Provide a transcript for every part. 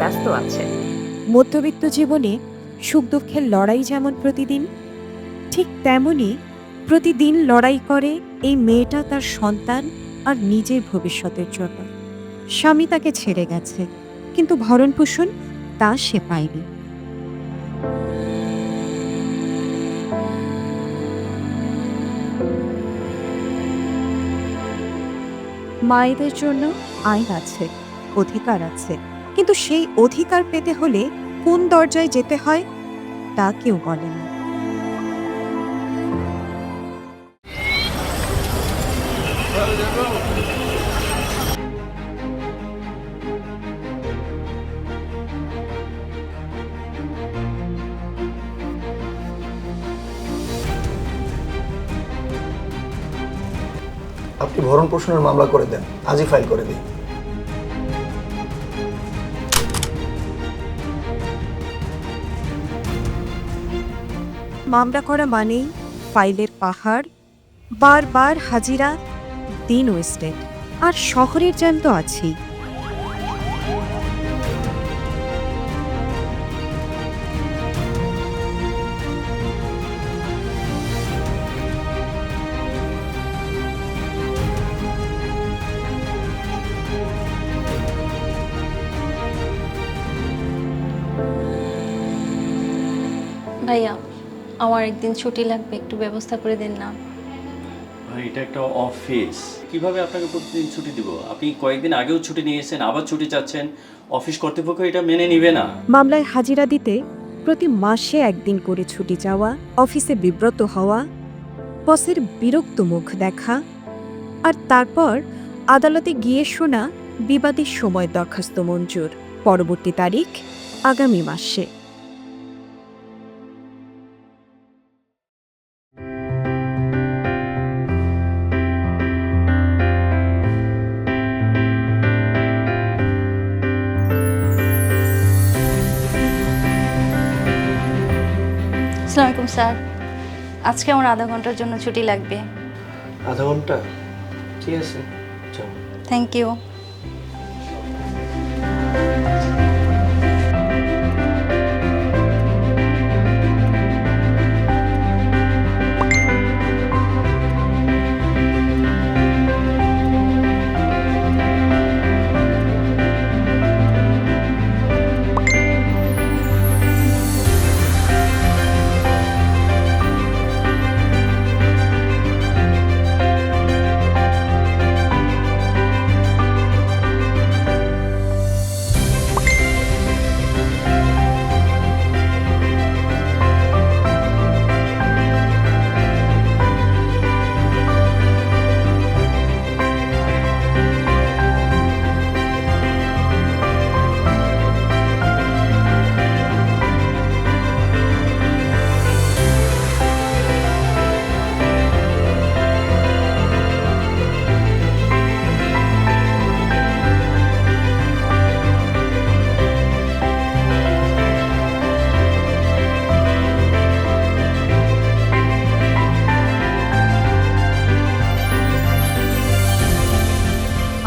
ব্যস্ত আছে। মধ্যবিত্ত জীবনে সুখ দুঃখের লড়াই যেমন প্রতিদিন, ঠিক তেমনই প্রতিদিন লড়াই করে এই মেয়েটা তার সন্তান আর নিজের ভবিষ্যতের জন্য। স্বামী তাকে ছেড়ে গেছে, কিন্তু ভরণ পোষণ তা সে পায়নি। মায়েদের জন্য আইন আছে, অধিকার আছে। কিন্তু সেই অধিকার পেতে হলে কোন দরজায় যেতে হয়, তা কেউ বলে না। আপনি ভরণ পোষণের মামলা করে দেন, আজই ফাইল করে দিই মামলা করা মানেই ফাইলের পাহাড়, বারবার হাজিরা, দিন ওয়েস্টেড। আর শহরের জ্যাম তো আছেই। ভাইয়া আমার একদিন ছুটি লাগবে একটু ব্যবস্থা করে দেন না। ভাই এটা একটা অফিস। কীভাবে আপনাকে প্রতিদিন ছুটি দিব? আপনি কয়েকদিন আগেও ছুটি নিয়েছেন আবার ছুটি চাচ্ছেন। অফিস কর্তৃপক্ষ এটা মেনে নিবে না। মামলায় হাজিরা দিতে প্রতি মাসে একদিন করে ছুটি যাওয়া অফিসে বিব্রত হওয়া বসের বিরক্ত মুখ দেখা আর তারপর আদালতে গিয়ে শোনা বিবাদের সময় দরখাস্ত মঞ্জুর। পরবর্তী তারিখ আগামী মাসে। আসসালামু আলাইকুম স্যার। আজকে আমার আধা ঘণ্টার জন্য ছুটি লাগবে। আধা ঘণ্টা? ঠিক আছে থ্যাংক ইউ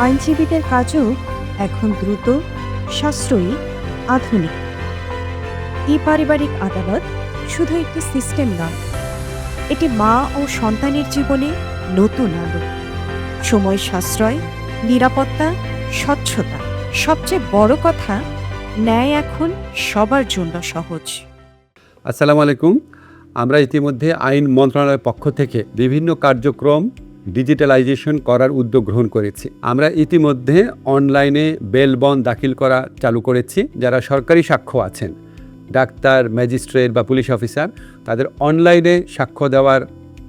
আইনজীবীদের কাজও এখন দ্রুত, সাশ্রয়ী, আধুনিক। ই পারিবারিক আদালত শুধু একটি সিস্টেম নয়, এটি মা ও সন্তানের জীবনে নতুন আলো। সময় সাশ্রয়, নিরাপত্তা, স্বচ্ছতা, সবচেয়ে বড় কথা, ন্যায় এখন সবার জন্য সহজ। আসসালামু আলাইকুম। আমরা ইতিমধ্যে আইন মন্ত্রণালয়ের পক্ষ থেকে বিভিন্ন কার্যক্রম ডিজিটালাইজেশন করার উদ্যোগ গ্রহণ করেছি। আমরা ইতিমধ্যে অনলাইনে বেলবন দাখিল করা চালু করেছি, যারা সরকারি সাক্ষ্য আছেন। ডাক্তার, ম্যাজিস্ট্রেট বা পুলিশ অফিসার, তাদের অনলাইনে সাক্ষ্য দেওয়ার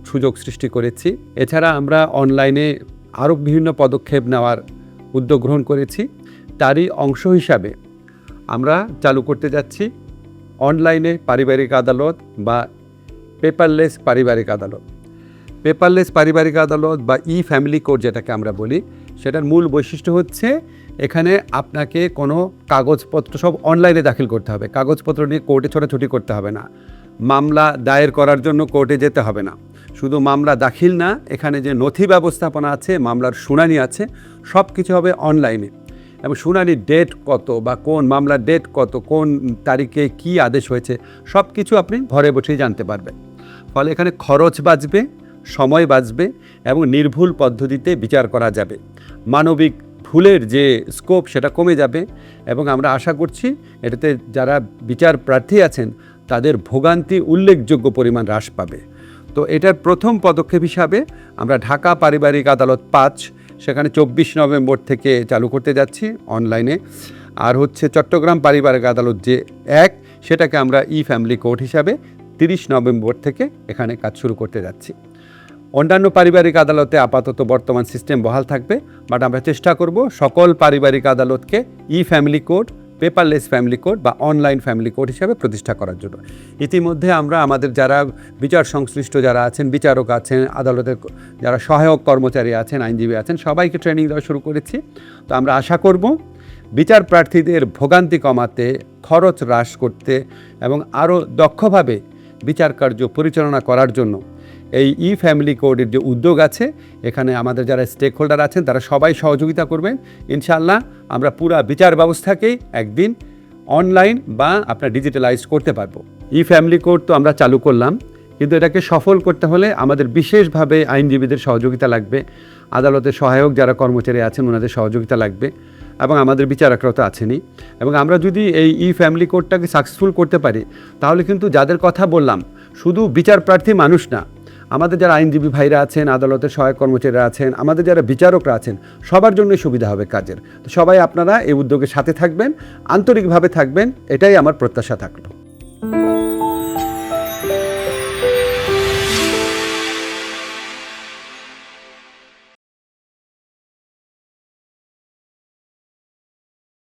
সুযোগ সৃষ্টি করেছি। এছাড়া আমরা অনলাইনে আরও বিভিন্ন পদক্ষেপ নেওয়ার উদ্যোগ গ্রহণ করেছি। তারই অংশ হিসাবে আমরা চালু করতে যাচ্ছি অনলাইনে পারিবারিক আদালত বা পেপারলেস পারিবারিক আদালত। পেপারলেস পারিবারিক আদালত বা ই ফ্যামিলি কোর্ট যেটাকে আমরা বলি, সেটার মূল বৈশিষ্ট্য হচ্ছে এখানে আপনাকে কোনো কাগজপত্র সব অনলাইনে দাখিল করতে হবে। কাগজপত্র নিয়ে কোর্টে ছোটাছুটি করতে হবে না। মামলা দায়ের করার জন্য কোর্টে যেতে হবে না। শুধু মামলা দাখিল না, এখানে যে নথি ব্যবস্থাপনা আছে, মামলার শুনানি আছে সব কিছু হবে অনলাইনে এবং শুনানির ডেট কত বা কোন মামলার ডেট কত, কোন তারিখে কি আদেশ হয়েছে সব কিছু আপনি ঘরে বসেই জানতে পারবেন। ফলে এখানে খরচ বাঁচবে সময় বাঁচবে এবং নির্ভুল পদ্ধতিতে বিচার করা যাবে। মানবিক ভুলের যে স্কোপ সেটা কমে যাবে এবং আমরা আশা করছি এটাতে যারা বিচার প্রার্থী আছেন, তাদের ভোগান্তি উল্লেখযোগ্য পরিমাণ হ্রাস পাবে। তো এটার প্রথম পদক্ষেপ হিসাবে আমরা ঢাকা পারিবারিক আদালত পাঁচ, সেখানে চব্বিশ নভেম্বর থেকে চালু করতে যাচ্ছি অনলাইনে। আর হচ্ছে চট্টগ্রাম পারিবারিক আদালত যে এক, সেটাকে আমরা ই ফ্যামিলি কোর্ট হিসাবে তিরিশ নভেম্বর থেকে এখানে কাজ শুরু করতে যাচ্ছি। অন্যান্য পারিবারিক আদালতে আপাতত বর্তমান সিস্টেম বহাল থাকবে, বাট আমরা চেষ্টা করব সকল পারিবারিক আদালতকে e family code, paperless family code বা অনলাইন ফ্যামিলি কোড হিসাবে প্রতিষ্ঠা করার জন্য। ইতিমধ্যে আমরা আমাদের যারা বিচার সংশ্লিষ্ট যারা আছেন, বিচারক আছেন, আদালতের যারা সহায়ক কর্মচারী আছেন, আইনজীবী আছেন, সবাইকে ট্রেনিং দেওয়া শুরু করেছি। তো আমরা আশা করব বিচার প্রার্থীদের ভোগান্তি কমাতে, খরচ হ্রাস করতে এবং আরও দক্ষভাবে বিচার কার্য পরিচালনা করার জন্য এই ই ফ্যামিলি কোডের যে উদ্যোগ আছে, এখানে আমাদের যারা স্টেক হোল্ডার আছেন, তারা সবাই সহযোগিতা করবেন। ইনশাআল্লাহ আমরা পুরা বিচার ব্যবস্থাকেই একদিন অনলাইন বা আপনার ডিজিটালাইজ করতে পারব। ই ফ্যামিলি কোড তো আমরা চালু করলাম, কিন্তু এটাকে সফল করতে হলে আমাদের বিশেষভাবে আইনজীবীদের সহযোগিতা লাগবে, আদালতের সহায়ক যারা কর্মচারী আছেন, ওনাদের সহযোগিতা লাগবে, এবং আমাদের বিচারকরা তো আছেনই। এবং আমরা যদি এই ই ফ্যামিলি কোডটাকে সাকসেসফুল করতে পারি, তাহলে কিন্তু যাদের কথা বললাম, শুধু বিচার প্রার্থী মানুষ না আমাদের যারা আইনজীবী ভাইরা আছেন, আদালতের সহায়ক কর্মচারীরা আছেন, আমাদের যারা বিচারকরা আছেন, সবার জন্যই সুবিধা হবে কাজের। তো সবাই আপনারা এই উদ্যোগের সাথে থাকবেন, আন্তরিকভাবে থাকবেন, এটাই আমার প্রত্যাশা থাকল।